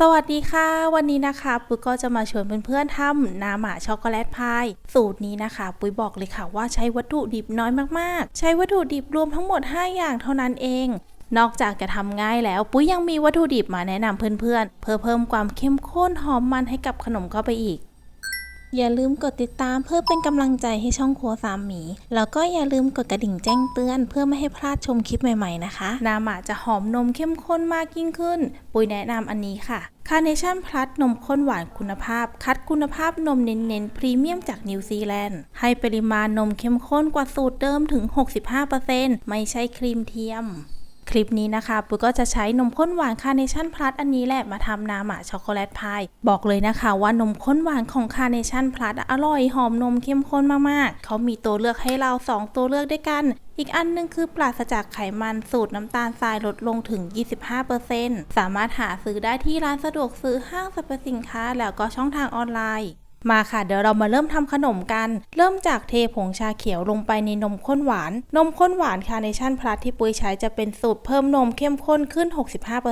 สวัสดีค่ะ วันนี้นะคะ ปุ้ยก็จะมาชวนเพื่อนๆทำนาหมาช็อกโกแลตพายสูตรนี้นะคะ ปุ้ยบอกเลยค่ะว่าใช้วัตถุดิบน้อยมากๆ ใช้วัตถุดิบรวมทั้งหมด 5 อย่างเท่านั้นเอง นอกจากจะทำง่ายแล้ว ปุ้ยยังมีวัตถุดิบมาแนะนำเพื่อนๆ เพื่อเพิ่มความเข้มข้นหอมมันให้กับขนมเข้าไปอีก อย่าลืมกดติดตามเพื่อเป็นกำลังใจให้ช่องครัวสามหมี แล้วก็อย่าลืมกดกระดิ่งแจ้งเตือน เพื่อไม่ให้พลาดชมคลิปใหม่ๆนะคะ นามาจะหอมนมเข้มข้นมากยิ่งขึ้น ปุยแนะนำอันนี้ค่ะ Carnation Plus นมข้นหวานคุณภาพ คัดคุณภาพนมเน้นๆ พรีเมียมจากนิวซีแลนด์ ให้ปริมาณนมเข้มข้นกว่าสูตรเดิมถึง 65%ไม่ใช่ครีมเทียม คลิปนี้นะคะปุ้ยก็จะใช้นมข้นหวานคาร์เนชั่นพลัสอันนี้แหละมาทำนาหมาช็อกโกแลตพาย บอกเลยนะคะว่านมข้นหวานของคาร์เนชั่นพลัสอร่อยหอมนมเข้มข้นมากๆ เขามีตัวเลือกให้เรา 2 ตัวเลือกด้วยกัน อีกอันหนึงคือปราศจากไขมันสูตรน้ำตาลทรายลดลงถึง 25%สามารถหาซื้อได้ที่ร้านสะดวกซื้อห้างสรรพสินค้าแล้วก็ช่องทางออนไลน์ มาค่ะ เดี๋ยวเรามาเริ่มทำขนมกัน เริ่มจากเทผงชาเขียวลงไปในนมข้นหวาน นมข้นหวานคาร์เนชั่นพลัสที่ปุ้ยใช้จะเป็นสูตรเพิ่มนมเข้มข้นขึ้น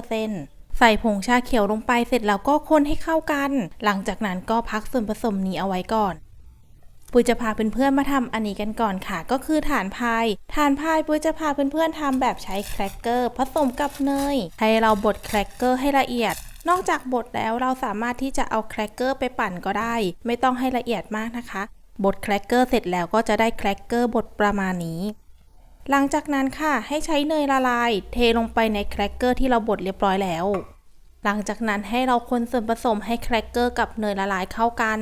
65%ใส่ผงชาเขียวลงไปเสร็จแล้วก็คนให้เข้ากัน หลังจากนั้นก็พักส่วนผสมนี้เอาไว้ก่อนปุ้ยจะพาเพื่อนๆมาทำอันนี้กันก่อนค่ะ ก็คือฐานพายฐานพายปุ้ยจะพาเพื่อนๆทำแบบใช้แครกเกอร์ผสมกับเนย ให้เราบดแครกเกอร์ให้ละเอียด นอกจากบดแล้วเราสามารถที่จะเอาแครกเกอร์ไปปั่นก็ได้ ไม่ต้องให้ละเอียดมากนะคะ บดแครกเกอร์เสร็จแล้วก็จะได้แครกเกอร์บดประมาณนี้ หลังจากนั้นค่ะ ให้ใช้เนยละลาย เทลงไปในแครกเกอร์ที่เราบดเรียบร้อยแล้ว หลังจากนั้นให้เราคนส่วนผสมให้แครกเกอร์กับเนยละลายเข้ากัน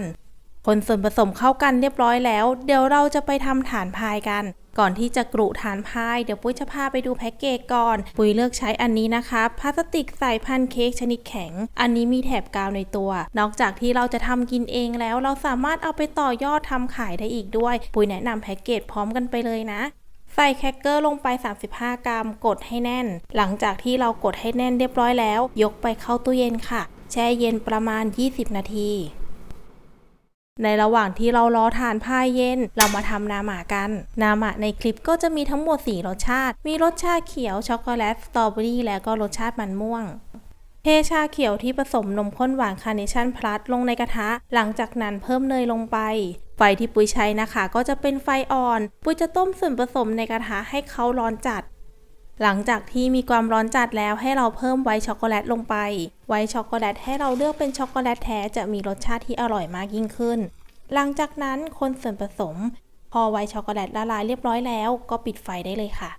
คนส่วนผสมเข้ากันเรียบร้อยแล้ว เดี๋ยวเราจะไปทำฐานพายกันก่อนที่จะกรุฐานพายเดี๋ยวปุ้ยจะพาไปดูแพ็กเกจก่อน ปุ้ยเลือกใช้อันนี้นะคะพลาสติกใส่พันเค้กชนิดแข็ง อันนี้มีแถบกาวในตัว นอกจากที่เราจะทำกินเองแล้ว เราสามารถเอาไปต่อยอดทำขายได้อีกด้วย ปุ้ยแนะนำแพ็กเกจพร้อมกันไปเลยนะใส่แครกเกอร์ลงไป 35 กรัม กดให้แน่น หลังจากที่เรากดให้แน่นเรียบร้อยแล้ว ยกไปเข้าตู้เย็นค่ะ แช่เย็นประมาณ 20 นาที ในระหว่างที่เรารอทานพายเย็น เรามาทำนาหมากัน นาหมาในคลิปก็จะมีทั้งหมด 4 รสชาติ มีรสชาเขียว ช็อกโกแลต สตรอเบอรี่ และก็รสชาติมันม่วงเทชาเขียวที่ผสมนมข้นหวานคาร์เนชั่นพลัสลงในกระทะ หลังจากนั้นเพิ่มเนยลงไป ไฟที่ปุ้ยใช้นะคะ ก็จะเป็นไฟอ่อน ปุ้ยจะต้มส่วนผสมในกระทะให้เขาร้อนจัด หลังจากที่มีความร้อนจัดแล้วให้เราเพิ่มไวท์ช็อกโกแลตลงไป ไวท์ช็อกโกแลตให้เราเลือกเป็นช็อกโกแลตแท้จะมีรสชาติที่อร่อยมากยิ่งขึ้น หลังจากนั้นคนส่วนผสม พอไวท์ช็อกโกแลตละลายเรียบร้อยแล้วก็ปิดไฟได้เลยค่ะ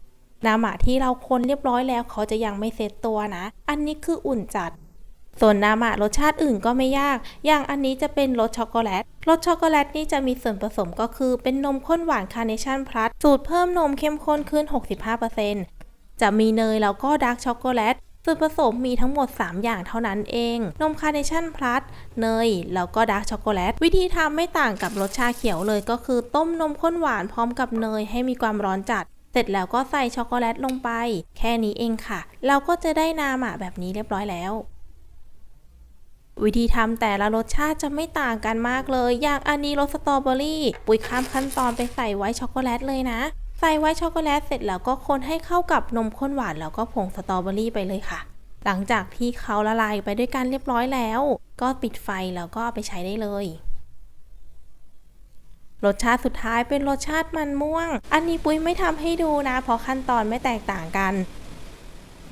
น้ำหมาที่เราคนเรียบร้อยแล้วเขาจะยังไม่เซตตัวนะ อันนี้คืออุ่นจัดส่วนน้ำหมารสชาติอื่นก็ไม่ยาก อย่างอันนี้จะเป็นรสช็อกโกแลต รสช็อกโกแลตนี่จะมีส่วนผสมก็คือเป็นนมข้นหวานคาร์เนชั่นพลัส สูตรเพิ่มนมเข้มข้นขึ้น 65% จะมีเนยแล้วก็ดาร์กช็อกโกแลตส่วนผสมมีทั้งหมด 3 อย่างเท่านั้นเอง นมคาร์เนชั่นพลัสเนย แล้วก็ดาร์กช็อกโกแลต วิธีทำไม่ต่างกับรสชาเขียวเลยก็คือต้มนมข้นหวานพร้อมกับเนยให้มีความร้อนจัด เสร็จแล้วก็ใส่ช็อกโกแลตลงไป แค่นี้เองค่ะ เราก็จะได้นาหมาแบบนี้เรียบร้อยแล้ว วิธีทำแต่ละรสชาติจะไม่ต่างกันมากเลย อย่างอันนี้รสสตรอเบอรี่ ปุ๋ยข้ามขั้นตอนไปใส่ไว้ช็อกโกแลตเลยนะ ใส่ไว้ช็อกโกแลตเสร็จแล้วก็คนให้เข้ากับนมข้นหวานแล้วก็ผงสตรอเบอรี่ไปเลยค่ะ หลังจากที่เขาละลายไปด้วยกันเรียบร้อยแล้ว ก็ปิดไฟแล้วก็เอาไปใช้ได้เลยรสชาติสุดท้ายเป็นรสชาติมันม่วง อันนี้ปุ้ยไม่ทำให้ดูนะ เพราะขั้นตอนไม่แตกต่างกัน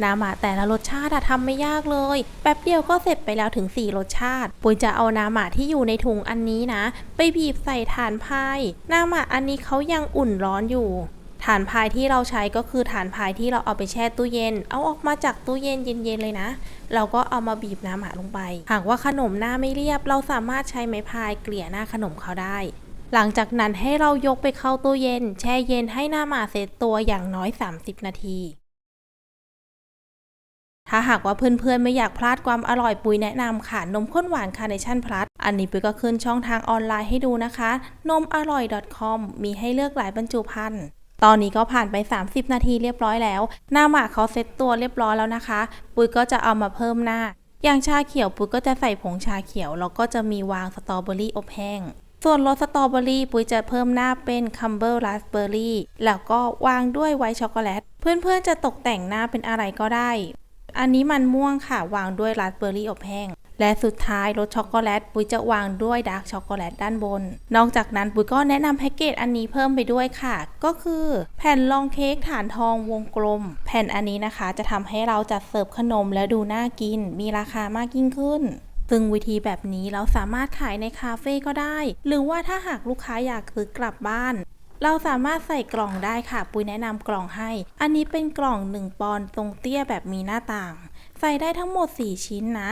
น้ำหมาแต่ละรสชาติทำไม่ยากเลย แป๊บเดียวก็เสร็จไปแล้วถึง 4 รสชาติ ปุ้ยจะเอาน้ำหมาที่อยู่ในถุงอันนี้นะ ไปบีบใส่ฐานพายน้ำหมาอันนี้เขายังอุ่นร้อนอยู่ ฐานพายที่เราใช้ก็คือฐานพายที่เราเอาไปแช่ตู้เย็น เอาออกมาจากตู้เย็นเย็นๆเลยนะ เราก็เอามาบีบน้ำหมาลงไป หากว่าขนมหน้าไม่เรียบ เราสามารถใช้ไม้พายเกลี่ยหน้าขนมเขาได้ หลังจากนั้นให้เรายกไปเข้าตู้เย็น แช่เย็นให้หน้าหมาเซตตัวอย่างน้อย 30 นาทีถ้าหากว่าเพื่อนๆ ไม่อยากพลาดความอร่อยปุยแนะนำค่ะนมข้นหวานคาร์เนชั่นพลัสอันนี้ปุยก็ขึ้นช่องทางออนไลน์ให้ดูนะคะ นมอร่อย .com มีให้เลือกหลายบรรจุภัณฑ์ ตอนนี้ก็ผ่านไป 30 นาทีเรียบร้อยแล้ว หน้าหมาเขาเซ็ตตัวเรียบร้อยแล้วนะคะ ปุยก็จะเอามาเพิ่มหน้า อย่างชาเขียวปุยก็จะใส่ผงชาเขียวแล้วก็จะมีวางสตรอเบอรี่อบแห้ง ส่วนรสสตรอเบอรี่ปุ้ยจะเพิ่มหน้าเป็นคัมเบอร์ราสเบอรี่แล้วก็วางด้วยไวท์ช็อกโกแลต เพื่อนๆจะตกแต่งหน้าเป็นอะไรก็ได้ อันนี้มันม่วงค่ะ วางด้วยราสเบอร์รี่อบแห้ง และสุดท้ายรสช็อกโกแลตปุ้ยจะวางด้วยดาร์กช็อกโกแลตด้านบน นอกจากนั้นปุ้ยก็แนะนำแพ็กเกจอันนี้เพิ่มไปด้วยค่ะ ก็คือ แผ่นรองเค้กฐานทองวงกลม แผ่นอันนี้นะคะ จะทำให้เราจัดเสิร์ฟขนมและดูน่ากิน มีราคามากยิ่งขึ้นซึ่งวิธีแบบนี้เราสามารถขายในคาเฟ่ก็ได้ หรือว่าถ้าหากลูกค้าอยากซื้อกลับบ้าน เราสามารถใส่กล่องได้ค่ะ ปุ้ยแนะนำกล่องให้ อันนี้เป็นกล่อง 1 ปอนด์ทรงเตี้ยแบบมีหน้าต่าง ใส่ได้ทั้งหมด 4 ชิ้นนะ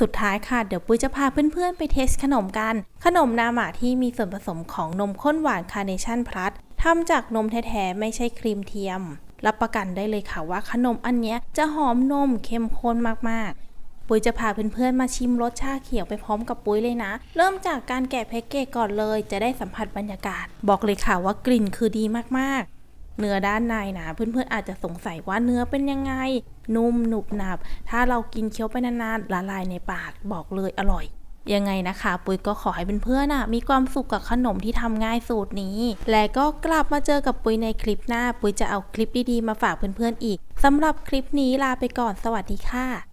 สุดท้ายค่ะ เดี๋ยวปุ้ยจะพาเพื่อนๆ ไปเทสขนมกัน ขนมนาหมาที่มีส่วนผสมของนมข้นหวานคาร์เนชั่นพลัสทำจากนมแท้ๆ ไม่ใช่ครีมเทียม รับประกันได้เลยค่ะว่าขนมอันนี้จะหอมนมเข้มข้นมากๆ ปุ้ยจะพาเพื่อนๆมาชิมรสชาเขียวไปพร้อมกับปุ้ยเลยนะ เริ่มจากการแกะแพ็กเกจก่อนเลย จะได้สัมผัสบรรยากาศ บอกเลยค่ะว่ากลิ่นคือดีมากๆ เนื้อด้านในนะเพื่อนๆอาจจะสงสัยว่าเนื้อเป็นยังไง นุ่มหนุบหนับ ถ้าเรากินเคี้ยวไปนานๆละลายในปากบอกเลยอร่อยยังไงนะคะ ปุ้ยก็ขอให้เพื่อนๆน่ะมีความสุขกับขนมที่ทำง่ายสูตรนี้ และก็กลับมาเจอกับปุ้ยในคลิปหน้า ปุ้ยจะเอาคลิปดีๆมาฝากเพื่อนๆอีกสำหรับคลิปนี้ลาไปก่อนสวัสดีค่ะ